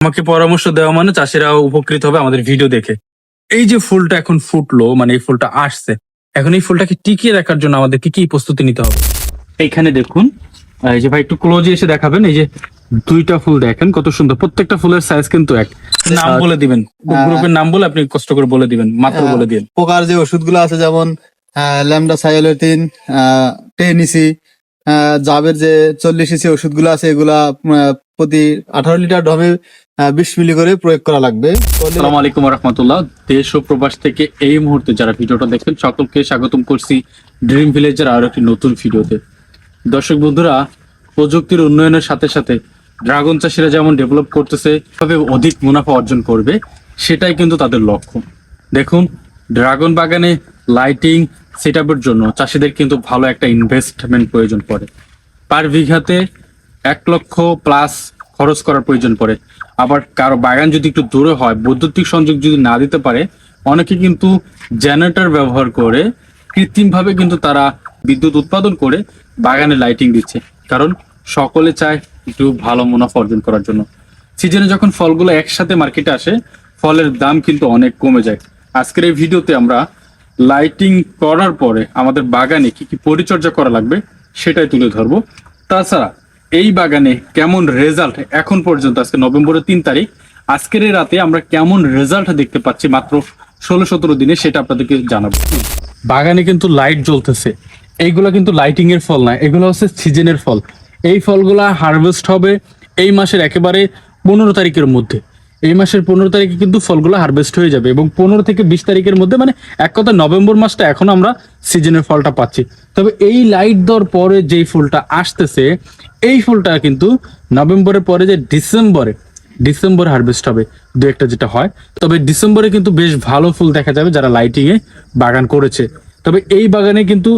আমাকে পরামর্শ দেওয়া মানে চাষিরা উপকৃত হবে আমাদের ভিডিও দেখে। এই যে ফুলটা এখন ফুটলো মানে এই ফুলটা আসছে এখন এই ফুলটাকে টিকিয়ে রাখার জন্য আমাদেরকে কি কি প্রস্তুতি নিতে হবে? এইখানে দেখুন এই যে ভাই একটু ক্লোজে এসে দেখাবেন এই যে দুইটা ফুল দেখেন কত সুন্দর প্রত্যেকটা ফুলের সাইজ কিন্তু এক। নাম বলে দিবেন গ্রুপের নাম বলে আপনি কষ্ট করে বলে দিবেন মাত্র বলে দিন। পোকার যে ওষুধগুলো আছে যেমন ল্যামডা সাইলোটিন টেনিসি জাবের যে চল্লিশ ইসি ওষুধগুলো আছে, এগুলা প্রতি আঠারো লিটার ডমে বিশ মিলি করে প্রয়োগ করা লাগবে। আসসালামু আলাইকুম রহমতুল্লাহ দেশ ও প্রবাস থেকে এই মুহূর্তে যারা ভিডিওটা দেখছেন, সকলকে স্বাগতম করছি ড্রিম ভিলেজের আরও একটি নতুন ভিডিওতে। দর্শক বন্ধুরা, প্রযুক্তির উন্নয়নের সাথে সাথে ড্রাগন চাষিরা যেমন ডেভেলপ করতেছে তবে অধিক মুনাফা অর্জন করবে, সেটাই কিন্তু তাদের লক্ষ্য। দেখুন, ড্রাগন বাগানে লাইটিং সেট আপের জন্য চাষিদের কিন্তু ভালো একটা ইনভেস্টমেন্ট প্রয়োজন পড়ে। পার বিঘাতে এক লক্ষ প্লাস খরচ করার প্রয়োজন পড়ে। আবার কারও বাগান যদি একটু দূরে হয়, বৈদ্যুতিক সংযোগ যদি না দিতে পারে, অনেকে কিন্তু জেনারেটর ব্যবহার করে কৃত্রিমভাবে কিন্তু তারা বিদ্যুৎ উৎপাদন করে বাগানে লাইটিং দিচ্ছে। কারণ সকলে চায় একটু ভালো মুনাফা অর্জন করার জন্য। সিজনে যখন ফলগুলো একসাথে মার্কেটে আসে, ফলের দাম কিন্তু অনেক কমে যায়। আজকের এই ভিডিওতে আমরা লাইটিং করার পরে আমাদের বাগানে কি কি পরিচর্যা করা লাগবে সেটাই তুলে ধরবো। তাছাড়া এই বাগানে কেমন রেজাল্ট এখন পর্যন্ত, আজকে নভেম্বরের তিন তারিখ, আজকের রাতে আমরা কেমন রেজাল্ট দেখতে পাচ্ছি মাত্র ষোলো সতেরো দিনে সেটা আপনাদেরকে জানাব। বাগানে কিন্তু লাইট জ্বলতেছে। এইগুলো কিন্তু লাইটিং এর ফল না, এগুলো হচ্ছে সিজনের ফল। এই ফলগুলা হারভেস্ট হবে এই মাসের একেবারে পনেরো তারিখের মধ্যে। এই মাসের পনেরো তারিখে কিন্তু ফলগুলো হারভেস্ট হয়ে যাবে এবং পনেরো থেকে বিশ তারিখের মধ্যে মানে এক কথা নভেম্বর মাসটা এখন আমরা সিজনের ফলটা পাচ্ছি। তবে এই লাইট দেওয়ার পরে যেই ফুলটা আসতেছে, এই ফুলটা কিন্তু নভেম্বরের পরে যে ডিসেম্বরে, ডিসেম্বর হারভেস্ট হবে, দু একটা যেটা হয়। তবে ডিসেম্বরে কিন্তু বেশ ভালো ফুল দেখা যাবে যারা লাইটিং এ বাগান করেছে। তবে এই বাগানে কিন্তু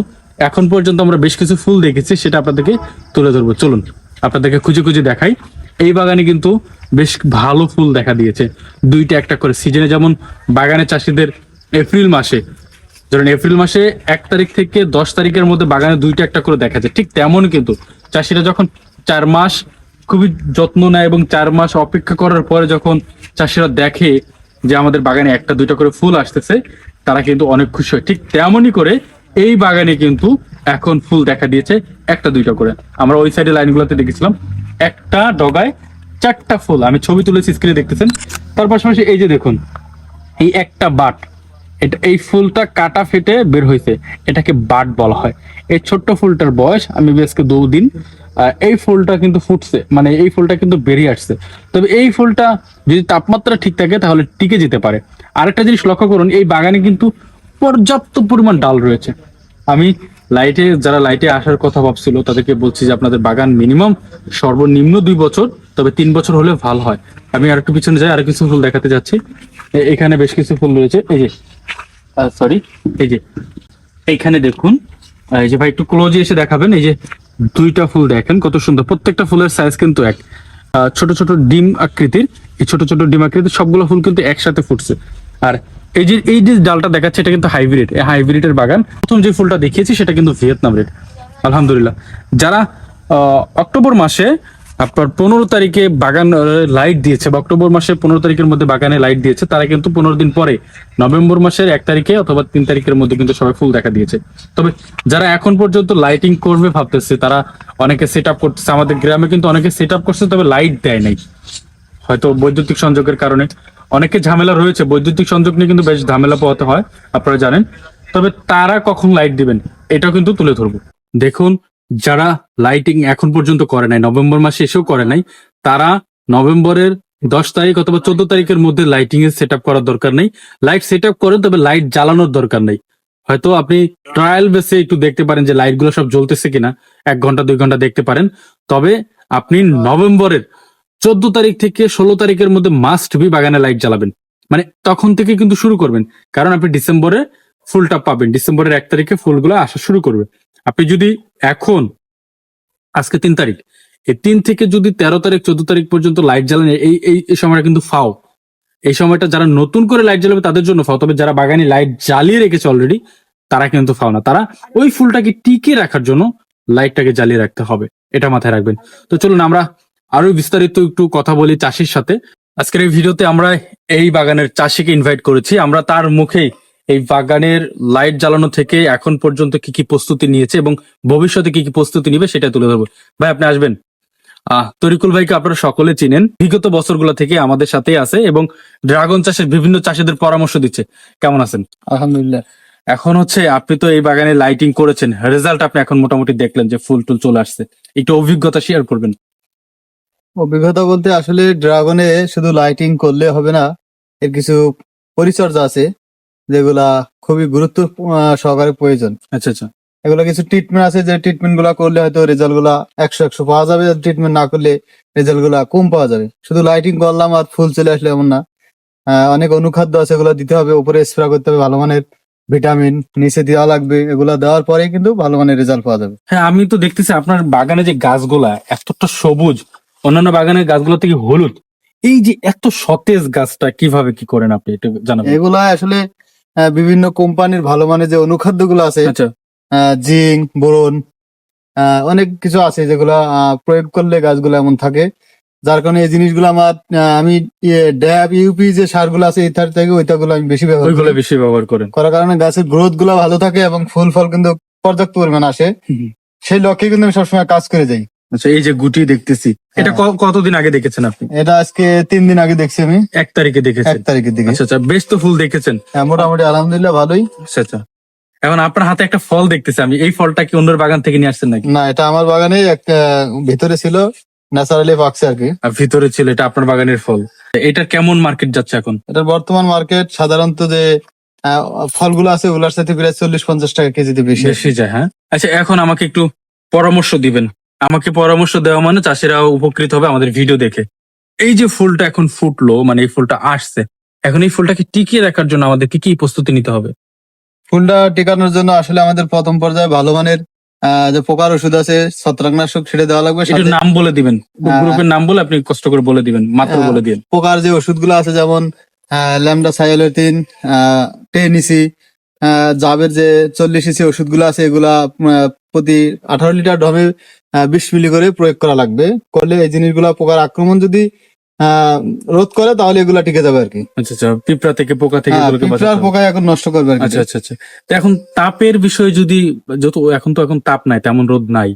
এখন পর্যন্ত আমরা বেশ কিছু ফুল দেখেছি, সেটা আপনাদেরকে তুলে ধরবো। চলুন, আপনাদেরকে খুঁজে খুঁজে দেখাই। এই বাগানে কিন্তু বেশ ভালো ফুল দেখা দিয়েছে। দুইটা একটা করে সিজনে যেমন বাগানে চাষিদের এপ্রিল মাসে, ধরেন এপ্রিল মাসে এক তারিখ থেকে দশ তারিখের মধ্যে বাগানে দুইটা একটা করে দেখা যায়। ঠিক তেমন কিন্তু চাষিরা যখন চার মাস খুবই যত্ন নেয় এবং চার মাস অপেক্ষা করার পরে যখন চাষিরা দেখে যে আমাদের বাগানে একটা দুইটা করে ফুল আসতেছে, তারা কিন্তু অনেক খুশি হয়। ঠিক তেমনই করে এই বাগানে কিন্তু এখন ফুল দেখা দিয়েছে একটা দুইটা করে। আমরা ওই সাইডে লাইনগুলোতে দেখেছিলাম। একটা ডগায় চারটা ফুল। আমি ছবি তুলেছি স্ক্রিনে দেখতেছেন। তার পাশাপাশি এই যে দেখুন এই একটা বাট। এটা এই ফুলটা কাটা ফেটে বের হয়েছে। এটাকে বাট বলা হয়। এই ছোট্ট ফুলটার বয়স আমি আজকে দু দিন আহ, এই ফুলটা কিন্তু ফুটছে। মানে এই ফুলটা কিন্তু বেরিয়ে আসছে। তবে এই ফুলটা যদি তাপমাত্রা ঠিক থাকে তাহলে টিকে যেতে পারে। আরেকটা জিনিস লক্ষ্য করুন এই বাগানে কিন্তু পর্যাপ্ত পরিমাণ ডাল রয়েছে। আমি লাইটে যারা লাইটে আসার কথা ভাবছিল, তাদেরকে বলছি যে আপনাদের বাগান মিনিমাম সর্বনিম্ন দুই বছর, তবে তিন বছর হলে ভালো হয়। আমি আর একটু পিছনে যাই আর কিছু ফুল দেখাতে যাচ্ছি। এখানে বেশ কিছু ফুল রয়েছে। এই যে সরি এই যে, এইখানে দেখুন এই যে ভাই একটু ক্লোজে এসে দেখাবেন। এই যে দুইটা ফুল দেখেন, কত সুন্দর। প্রত্যেকটা ফুলের সাইজ কিন্তু এক। ছোট ছোট ডিম আকৃতির, এই ছোট ছোট ডিম আকৃতির সবগুলো ফুল কিন্তু একসাথে ফুটছে। আর এই যে এই যে ডালটা দেখাচ্ছে, এটা কিন্তু হাইব্রিড। এই হাইব্রিডের বাগান। প্রথম যে ফুলটা দেখিয়েছি, সেটা কিন্তু ভিয়েতনাম রেড আলহামদুলিল্লাহ। যারা অক্টোবর মাসে আপনার পনেরো তারিখে বাগান লাইট দিয়েছে, বা অক্টোবর মাসে পনেরো তারিখের মধ্যে বাগানে লাইট দিয়েছে, তারা কিন্তু পনেরো দিন পরে, নভেম্বর মাসের এক তারিখে অথবা তিন তারিখের মধ্যে কিন্তু সবাই ফুল দেখা দিয়েছে। তবে যারা এখন পর্যন্ত লাইটিং করবে ভাবতেছে, তারা অনেকে সেট আপ করতেছে। আমাদের গ্রামে কিন্তু অনেকে সেট আপ করছে, তবে লাইট দেয় নাই। হয়তো বৈদ্যুতিক সংযোগের কারণে। অনেকে ঝামেলা রয়েছে। বৈদ্যুতিক সংযোগ নিয়ে কিন্তু বেশ ঝামেলা পোহাতে হয়, আপনারা জানেন। তবে তারা কখন লাইট দিবেন, এটাও কিন্তু তুলে ধরবো। দেখুন, যারা লাইটিং এখন পর্যন্ত করে নাই, নভেম্বর মাসে এসেও করে নাই, তারা নভেম্বরের দশ তারিখ অথবা চোদ্দ তারিখের মধ্যে লাইটিং এর সেট আপ করার দরকার নেই। লাইট সেট আপ করেন, তবে লাইট জ্বালানোর দরকার নেই। হয়তো আপনি ট্রায়াল বেসে একটু দেখতে পারেন যে লাইটগুলো সব জ্বলতেছে কিনা, এক ঘণ্টা, দুই ঘণ্টা দেখতে পারেন। তবে আপনি নভেম্বরের চোদ্দ তারিখ থেকে ষোলো তারিখের মধ্যে মাস্ট বি বাগানে লাইট জ্বালাবেন। মানে তখন থেকে কিন্তু শুরু করবেন। কারণ আপনি ডিসেম্বরে ফুলটা পাবেন। ডিসেম্বরের এক তারিখে ফুলগুলো আসা শুরু করবে। আপনি যদি এখন, আজকে তিন তারিখ, এই তিন থেকে যদি তেরো তারিখ, চোদ্দ তারিখ পর্যন্ত লাইট জ্বালান, এই এই সময়টা কিন্তু ফাও। এই সময়টা যারা নতুন করে লাইট জ্বালাবে তাদের জন্য ফাও। তবে যারা বাগানে লাইট জ্বালিয়ে রেখেছে অলরেডি তারা কিন্তু ফাও না। তারা ওই ফুলটাকে টিকে রাখার জন্য লাইটটাকে জ্বালিয়ে রাখতে হবে। এটা মাথায় রাখবেন। তো চলুন আমরা আরও বিস্তারিত একটু কথা বলি চাষির সাথে। আজকের এই ভিডিওতে আমরা এই বাগানের চাষিকে ইনভাইট করেছি। আমরা তার মুখেই এই বাগানের লাইট জ্বালানো থেকে এখন পর্যন্ত কি কি প্রস্তুতি নিয়েছে এবং ভবিষ্যতে কি কি প্রস্তুতি নিবে সেটা তুলে ধরবো। ভাই আপনি আসবেন? আহ তরিকুল ভাইকে আপনারা সকলে চিনেন। বিগত বছরগুলো থেকে আমাদের সাথেই আছে এবং ড্রাগন চাষের বিভিন্ন চাষিদের পরামর্শ দিচ্ছে। কেমন আছেন? আলহামদুলিল্লাহ। এখন হচ্ছে আপনি তো এই বাগানে লাইটিং করেছেন। রেজাল্ট আপনি এখন মোটামুটি দেখলেন যে ফুল টুল চলে আসছে। একটু অভিজ্ঞতা শেয়ার করবেন। অভিজ্ঞতা বলতে আসলে ড্রাগনে শুধু লাইটিং করলে হবে না এর কিছু পরিচর্যা আছে যেগুলা খুবই গুরুত্ব আহ, সহকারে প্রয়োজন। আচ্ছা আচ্ছা। এগুলো কিছু ট্রিটমেন্ট আছে যে ট্রিটমেন্টগুলা করলে হয়তো রেজাল্টগুলা একশো একশো পাওয়া যাবে ট্রিটমেন্ট না করলে রেজাল্টগুলা কম পাওয়া যাবে। শুধু লাইটিং করলাম আর ফুল চলে আসলে এমন না। আহ, অনেক অনুখাদ্য আছে এগুলো দিতে হবে উপরে স্প্রে করতে হবে ভালো মানের ভিটামিন নিচে দেওয়া লাগবে এগুলা দেওয়ার পরে কিন্তু ভালো মানের রেজাল্ট পাওয়া যাবে। হ্যাঁ আমি তো দেখতেছি আপনার বাগানে যে গাছগুলা এতটা সবুজ অন্যান্য বাগানের গাছগুলো থেকে হলুদ। এই যে এত সতেজ গাছটা কীভাবে কি করেন আপনি? একটু জানাবেন। এগুলা আসলে বিভিন্ন কোম্পানির ভালো মানের যে অনুখাদ্যগুলো আছে আচ্ছা। জিঙ্ক বোরন অনেক কিছু আছে যেগুলো প্রয়োগ করলে গাছগুলো এমন থাকে। যার কারণে এই জিনিসগুলো আমার আমি ড্যাব ইউপি যে সারগুলো আছে ইত্যাদি থেকে ওইটাগুলো আমি বেশি ব্যবহার ওইগুলো করি। বেশি ব্যবহার করেন। করার কারণে গাছের গ্রোথগুলো ভালো থাকে এবং ফুল ফল কিন্তু পর্যাপ্ত পরিমাণ আসে। সেই লক্ষ্যে কিন্তু আমি সবসময় কাজ করে যাই। আচ্ছা এই যে গুটি দেখতেছি এটা ক- কতদিন আগে দেখেছেন আপনি? এটা আজকে তিন দিন আগে দেখছি আমি। এক তারিখে দেখেছি এক তারিখের দিকে আচ্ছা আচ্ছা বেশ তো ফুল দেখেছেন। হ্যাঁ, মোটামুটি আলহামদুলিল্লাহ ভালোই। আচ্ছা আচ্ছা। এখন আপনার হাতে একটা ফল দেখতেছি আমি। এই ফলটা কি অন্যের বাগান থেকে নিয়ে আসছেন নাকি? না এটা আমার বাগানে একটা ভিতরে ছিল ন্যাচারালি পাকছে আর কি। আর ভিতরে ছিল এটা আপনার বাগানের ফল। এটা কেমন মার্কেট যাচ্ছে এখন? এটা বর্তমান মার্কেট সাধারণত যে আহ, ফলগুলো আছে ওগুলোর সাথে প্রায় চল্লিশ পঞ্চাশ টাকা কেজিতে বেশি। বেশি যায় হ্যাঁ? আচ্ছা এখন আমাকে একটু পরামর্শ দিবেন। আমাকে পরামর্শ দেওয়া মানে চাষিরা উপকৃত হবে আমাদের ভিডিও দেখে এই যে ফুলটা এখন ফুটলো মানে এই ফুলটা আসছে এখন এই ফুলটাকে টিকিয়ে রাখার জন্য আমাদের কি কি প্রস্তুতি নিতে হবে ফুলটা টিকানোর জন্য আসলে আমাদের প্রথম পর্যায়ে ভালো মানের যে পোকার ওষুধ আছে ছত্রাকনাশক সেটা দেওয়া লাগবে সাথে নাম বলে দিবেন। গ্রুপের নাম বলে আপনি কষ্ট করে বলে দিবেন মাত্র হ্যাঁ। বলে দিন পোকার যে ওষুধগুলো আছে যেমন ল্যামডা সাইলেটিন টেন ইসি জাবের যে চল্লিশ ইসি ওষুধগুলো আছে এগুলা প্রতি আঠারো লিটার ড্রমে বিশ মিলি করে প্রয়োগ করা লাগবে। করলে এই জিনিসগুলা পোকার আক্রমণ যদি আহ, রোধ করে তাহলে এগুলা টিকে যাবে আর কি। আচ্ছা আচ্ছা পিঁপড়া থেকে পোকা থেকে হ্যাঁ, পিঁপড়ার পোকা এখন নষ্ট করবে আচ্ছা আচ্ছা আচ্ছা। তো এখন তাপের বিষয়ে যদি যত এখন তো এখন তাপ নাই তেমন রোদ নাই।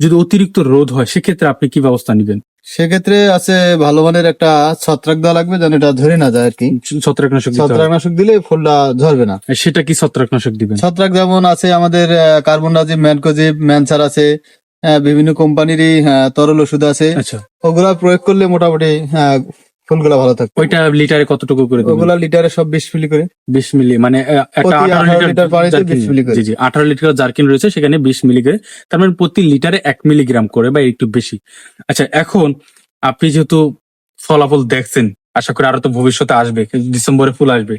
যদি অতিরিক্ত রোদ হয় সেক্ষেত্রে আপনি কি ব্যবস্থা নেবেন? সেক্ষেত্রে আছে ভালো মানের একটা ছত্রাক দেওয়া লাগবে যেন এটা ধরে না যায় আর কি। ছত্রাকনাশক ছত্রাকনাশক দিলে ফুলটা ঝরবে না। সেটা কি ছত্রাকনাশক দিবে ছত্রাক যেমন আছে আমাদের কার্বন ডাজিব ম্যানকোজিব ম্যানসার আছে বিভিন্ন কোম্পানিরই তরল ওষুধ আছে। আচ্ছা। ওগুলা প্রয়োগ করলে মোটামুটি ফুলগুলা ভালো থাকবে। ওইটা লিটারে কতটুকু করে দিবেন? ওগুলা লিটারে সব বিশ মিলি করে। বিশ মিলি মানে একটা আঠারো 18 লিটার পানিতে 20 মিলি করে। জি জি আঠারো লিটার জার্কিন রয়েছে সেখানে বিশ মিলি করে। তার মানে প্রতি লিটারে এক মিলিগ্রাম করে বা একটু বেশি। আচ্ছা এখন আপনি যেহেতু ফলাফল দেখছেন আশা করি আরও তো ভবিষ্যতে আসবে ডিসেম্বরে ফুল আসবে।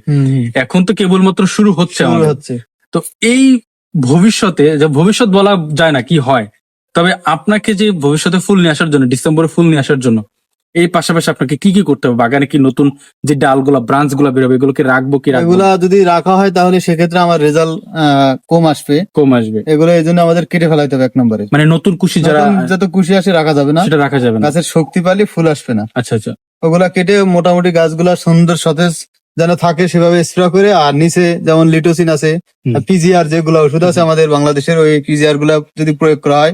এখন তো কেবলমাত্র শুরু হচ্ছে শুরু হচ্ছে। তো এই ভবিষ্যতে যে ভবিষ্যৎ বলা যায় না কি হয় তবে আপনাকে যে ভবিষ্যতে ফুল নিয়ে আসার জন্য ডিসেম্বরে ফুল নিয়ে আসার জন্য এই পাশাপাশি আপনাকে কি কি করতে হবে? বাগানে কি নতুন যে ডালগুলা ব্রাঞ্চগুলা বেরোবে এগুলোকে রাখব কি রাখব? এগুলা যদি রাখা হয় তাহলে সেক্ষেত্রে আমার রেজাল্ট কম আসবে। কম আসবে। এগুলো এই জন্য আমাদের কেটে ফেলাইতে হবে এক নম্বরে। মানে নতুন কুশি যারা যত খুশি আসে রাখা যাবে না। সেটা রাখা যাবে না। গাছের শক্তি পালে ফুল আসবে না। আচ্ছা আচ্ছা। ওগুলা কেটে মোটামুটি গাছগুলা সুন্দর সতেজ যেন থাকে সেভাবে স্প্রে করে আর নিচে যেমন লিটোসিন আছে। পিজিআর যেগুলো ওষুধ আছে আমাদের বাংলাদেশের ওই পিজিআরগুলা যদি প্রয়োগ করা হয়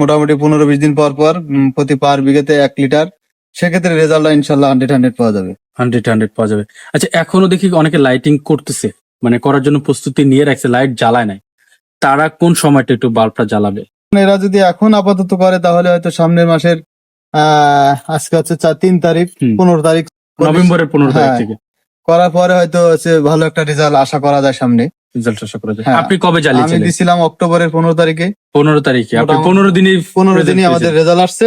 মোটামুটি পনেরো বিশ দিন পর পর প্রতি পার বিঘাতে এক লিটার সেক্ষেত্রে রেজাল্ট ইনশাল্লাহ হান্ড্রেড হান্ড্রেড পাওয়া যাবে। হান্ড্রেড হান্ড্রেড পাওয়া যাবে। আচ্ছা এখনও দেখি অনেকে লাইটিং করতেছে মানে করার জন্য প্রস্তুতি নিয়ে রাখছে লাইট জ্বালায় নাই। তারা কোন সময়টা একটু বাল্বটা জ্বালাবে? এরা যদি এখন আপাতত করে তাহলে হয়তো সামনের মাসের আজকে হচ্ছে চার তিন তারিখ পনেরো তারিখ নভেম্বরের পনেরো তারিখ হ্যাঁ। থেকে। করার পরে হয়তো হচ্ছে ভালো একটা রেজাল্ট আশা করা যায় সামনে। রেজাল্ট আশা করা যায়। হ্যাঁ। আপনি কবে আমি জ্বালিয়েছিলেন দিছিলাম অক্টোবরের পনেরো তারিখে। পনেরো তারিখে। আপনি পনেরো দিনে পনেরো দিনই আমাদের রেজাল্ট আসছে।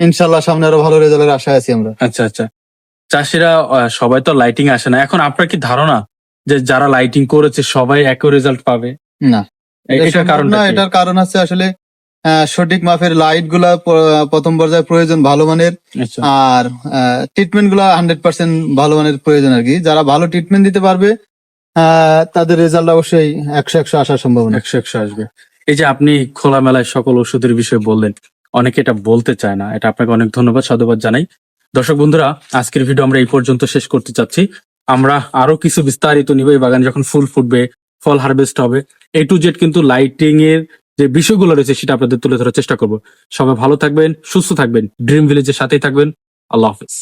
ইনশাল্লাহ সামনে আরও ভালো রেজাল্টের আশায় আছি আমরা। আচ্ছা আচ্ছা। চাষিরা সবাই তো লাইটিং আসে না। এখন আপনার কি ধারণা যে যারা লাইটিং করেছে সবাই একই রেজাল্ট পাবে? না। এটার সম্ভব না এটার কারণ হচ্ছে আসলে আহ, সঠিক মাপের লাইটগুলা প্রথম পর্যায়ে প্রয়োজন ভালো মানের আচ্ছা। আর ট্রিটমেন্টগুলা হান্ড্রেড পার্সেন্ট ভালো মানের প্রয়োজন আর কি। যারা ভালো ট্রিটমেন্ট দিতে পারবে আহ, তাদের রেজাল্ট অবশ্যই একশো একশো আসার সম্ভাবনা। একশো একশো আসবে। এই যে আপনি খোলামেলায় সকল ওষুধের বিষয়ে বললেন অনেকে এটা বলতে চায় না। এটা আপনাকে অনেক ধন্যবাদ, সাধুবাদ জানাই। দর্শক বন্ধুরা, আজকের ভিডিও আমরা এই পর্যন্ত শেষ করতে চাচ্ছি। আমরা আরও কিছু বিস্তারিত নিব এই বাগানে যখন ফুল ফুটবে, ফল হারভেস্ট হবে। এ টু জেড কিন্তু লাইটিং এর যে বিষয়গুলো রয়েছে সেটা আপনাদের তুলে ধরার চেষ্টা করব। সবাই ভালো থাকবেন, সুস্থ থাকবেন ড্রিম ভিলেজের সাথেই থাকবেন। আল্লাহ হাফিজ।